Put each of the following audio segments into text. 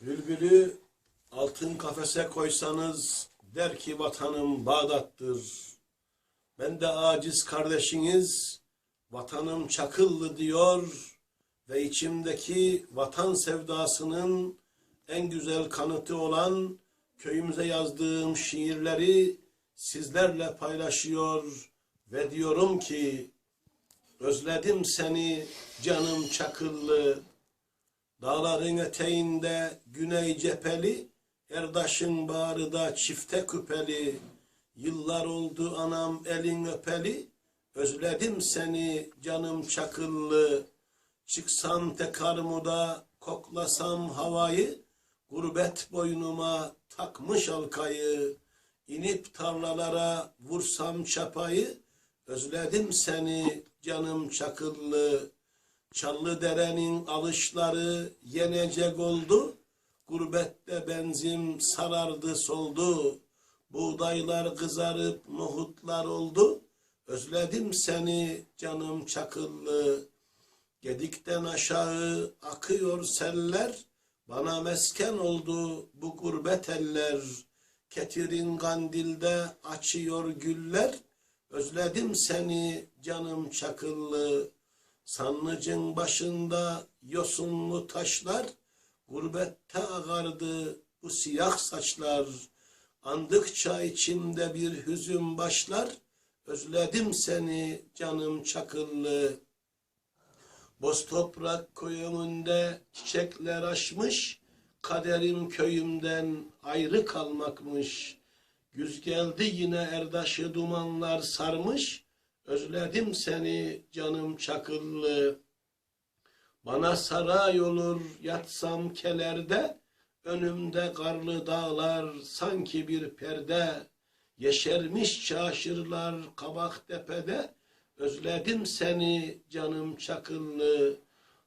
Bülbülü altın kafese koysanız der ki vatanım Bağdat'tır. Ben de aciz kardeşiniz vatanım Çakıllı diyor ve içimdeki vatan sevdasının en güzel kanıtı olan köyümüze yazdığım şiirleri sizlerle paylaşıyor ve diyorum ki özledim seni canım Çakıllı. Dağların eteğinde güney cepheli, Erdaş'ın bağrı da çifte küpeli. Yıllar oldu anam elin öpeli, Özledim seni canım çakıllı. Çıksam tekarmuda koklasam havayı, Gurbet boynuma takmış alkayı. İnip tarlalara vursam çapayı, Özledim seni canım çakıllı. Çallı derenin alışları yenecek oldu. Gurbette benzin sarardı soldu. Buğdaylar kızarıp nohutlar oldu. Özledim seni canım çakıllı. Gedikten aşağı akıyor seller. Bana mesken oldu bu gurbet eller. Ketirin kandilde açıyor güller. Özledim seni canım çakıllı. Sanlıcın başında yosunlu taşlar, gurbette ağardı bu siyah saçlar. Andıkça içimde bir hüzün başlar, özledim seni canım çakıllı. Boz toprak köyümünde çiçekler açmış, kaderim köyümden ayrı kalmakmış. Güz geldi yine erdaşı dumanlar sarmış, özledim seni canım çakıllı. Bana saray olur yatsam kelerde, önümde karlı dağlar sanki bir perde. Yeşermiş çaşırlar kabak tepede, özledim seni canım çakıllı.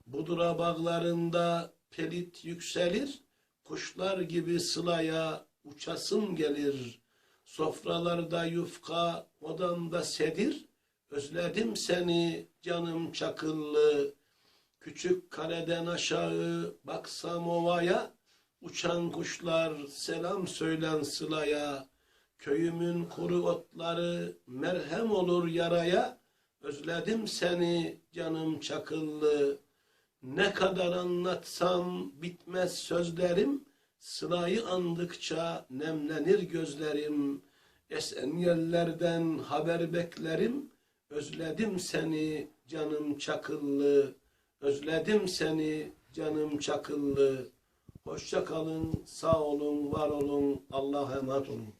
Budura bağlarında pelit yükselir, kuşlar gibi sılaya uçasım gelir. Sofralarda yufka, odamda sedir, özledim seni canım çakıllı. Küçük kaleden aşağı baksam ovaya, uçan kuşlar selam söylen sılaya. Köyümün kuru otları merhem olur yaraya, özledim seni canım çakıllı. Ne kadar anlatsam bitmez sözlerim, Sılayı andıkça nemlenir gözlerim. Esen yerlerden haber beklerim, Özledim seni canım çakıllı. Özledim seni canım çakıllı. Hoşça kalın, sağ olun, var olun, Allah'a emanet olun.